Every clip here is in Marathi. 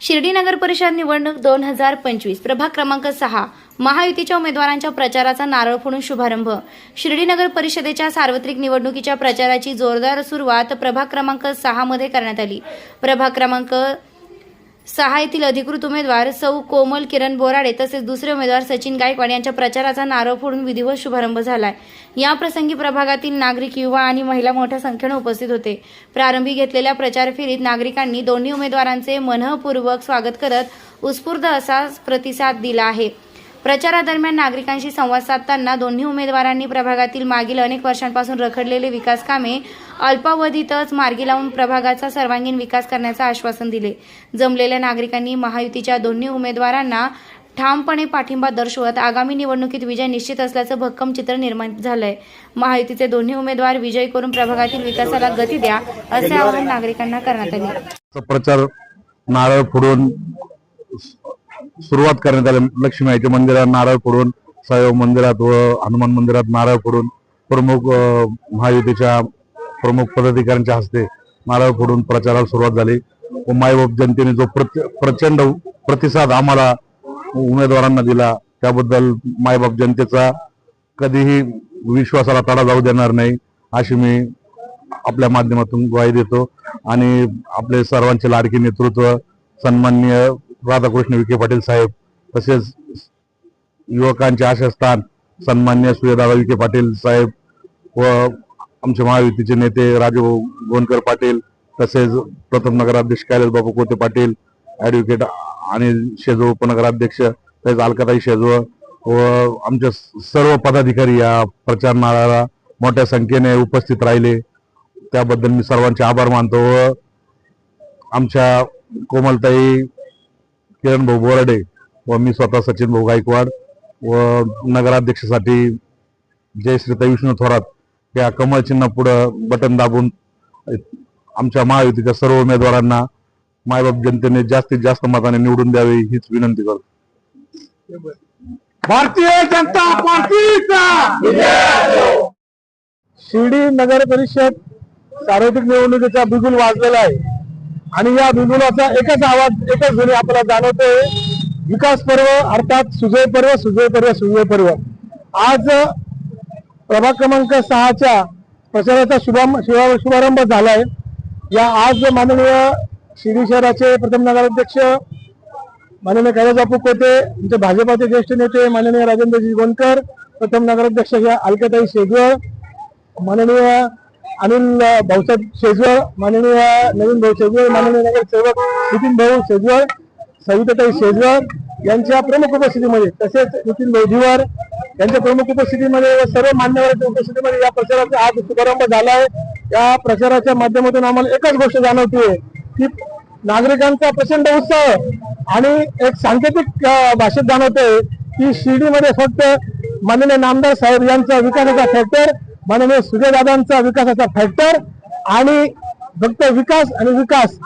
शिर्डी नगर परिषद निवडणूक दोन हजार पंचवीस प्रभाग क्रमांक सहा. महायुतीच्या उमेदवारांच्या प्रचाराचा नारळ फोडून शुभारंभ. शिर्डी नगर परिषदेच्या सार्वत्रिक निवडणुकीच्या प्रचाराची जोरदार सुरुवात प्रभाग क्रमांक सहा मध्ये करण्यात आली. प्रभाग क्रमांक सहा येथील अधिकृत उमेदवार सौ कोमल किरण बोराडे तसेच दुसरे उमेदवार सचिन गायकवाड यांच्या प्रचाराचा नारळ फोडून विधिवत शुभारंभ झालाय. या प्रसंगी प्रभागातील नागरिक युवा आणि महिला मोठ्या संख्येने उपस्थित होते. प्रारंभी घेतलेल्या प्रचार फेरीत नागरिकांनी दोन्ही उमेदवारांचे मनःपूर्वक स्वागत करत उत्स्फूर्त असा प्रतिसाद दिला आहे. प्रचारादरम्यान नागरिकांशी संवाद साधताना दोन्ही उमेदवारांनी प्रभागातील मागील अनेक वर्षांपासून रखडलेले विकास कामे अल्पावधीतच मार्गी लावून प्रभागाचा सर्वांगीण विकास करण्याचं आश्वासन दिले. जमलेल्या नागरिकांनी महायुतीच्या दोन्ही उमेदवारांना ठामपणे पाठिंबा दर्शवत आगामी निवडणुकीत विजय निश्चित असल्याचं भक्कम चित्र निर्माण झालंय. महायुतीचे दोन्ही उमेदवार विजयी करून प्रभागातील विकासाला गती द्या असे आवाहन नागरिकांना करण्यात आले. प्रचार नारळ फोडून सुरुवात करण्यात आली. लक्ष्मीआईच्या मंदिरात नारळ फोडून साईबाबा मंदिरात व हनुमान मंदिरात नारळ फोडून प्रमुख महायुतीच्या प्रमुख पदाधिकाऱ्यांच्या हस्ते नारळ फोडून प्रचाराला सुरुवात झाली. व मायबाप जनतेने जो प्रचंड प्रतिसाद आम्हाला उमेदवारांना दिला त्याबद्दल मायबाप जनतेचा कधीही विश्वासाला तडा जाऊ देणार नाही अशी मी आपल्या माध्यमातून ग्वाही देतो. आणि आपले सर्वांचे लाडके नेतृत्व सन्माननीय राधाकृष्ण विखे पाटील साहेब तसेच युवकांचे आशास्थान सन्मान्य सूर्यदादा विखे पाटील साहेब व आमचे महायुतीचे नेते राजू गोंदकर पाटील तसेच प्रथम नगराध्यक्ष कैलास बाबू कोते पाटील ऍडव्होकेट आणि शेजू उपनगराध्यक्ष तसेच अलकाताई शेजू व आमच्या सर्व पदाधिकारी या प्रचार मेळाव्याला मोठ्या संख्येने उपस्थित राहिले. त्याबद्दल मी सर्वांचे आभार मानतो व आमच्या कोमलताई किरण भाऊ बोराडे व मी स्वतः सचिन भाऊ गायकवाड व नगराध्यक्षासाठी जयश्रीता विष्णू थोरात या कमळ चिन्ह पुढं बटन दाबून आमच्या महायुतीच्या सर्व उमेदवारांना मायबाप जनतेने जास्तीत जास्त मताने निवडून द्यावे हीच विनंती करतो. भारतीय जनता पार्टीचा शिर्डी नगर परिषद सार्वत्रिक निवडणुकीचा बिगुल वाजलेला आहे. आणि या बिगुलाचा एकच आवाज एकच ध्वनी आपल्याला जाणवतोय. विकास पर्व अर्थात सुजय पर्व सुजय पर्व सुजय पर्व. आज प्रभाग क्रमांक सहाच्या प्रचाराचा शुभारंभ शुभ शुभारंभ झालाय. या आज माननीय शिर्डी शहराचे प्रथम नगराध्यक्ष माननीय कैलासबापू कोटे आमचे भाजपाचे ज्येष्ठ नेते माननीय राजेंद्रजी गोंदकर प्रथम नगराध्यक्ष या अलकाताई शेजवळ माननीय अनिल भाऊसाहेब शेजवळ माननीय नवीन भाऊ शेजवळ माननीय नगरसेवक नितीन भाऊ शेजवळ सविताताई शेजवळ यांच्या प्रमुख उपस्थितीमध्ये तसेच नितीन भाऊ यांच्या प्रमुख उपस्थितीमध्ये व सर्व मान्यवरांच्या उपस्थितीमध्ये या प्रचाराचा आज शुभारंभ झाला आहे. या प्रचाराच्या माध्यमातून आम्हाला एकच गोष्ट जाणवते की नागरिकांचा प्रचंड उत्साह आणि एक सांकेतिक भाषेत जाणवते की शिर्डीमध्ये फक्त माननीय नामदार साहेब यांचा विकासाचा फॅक्टर माननीय सुजयदादांचा विकासाचा फॅक्टर आणि फक्त विकास आणि विकास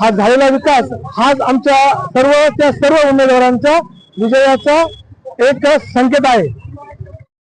हा झालेला विकास हाच आमच्या सर्व त्या सर्व उमेदवारांचा विजयाचा एक संकेत आहे.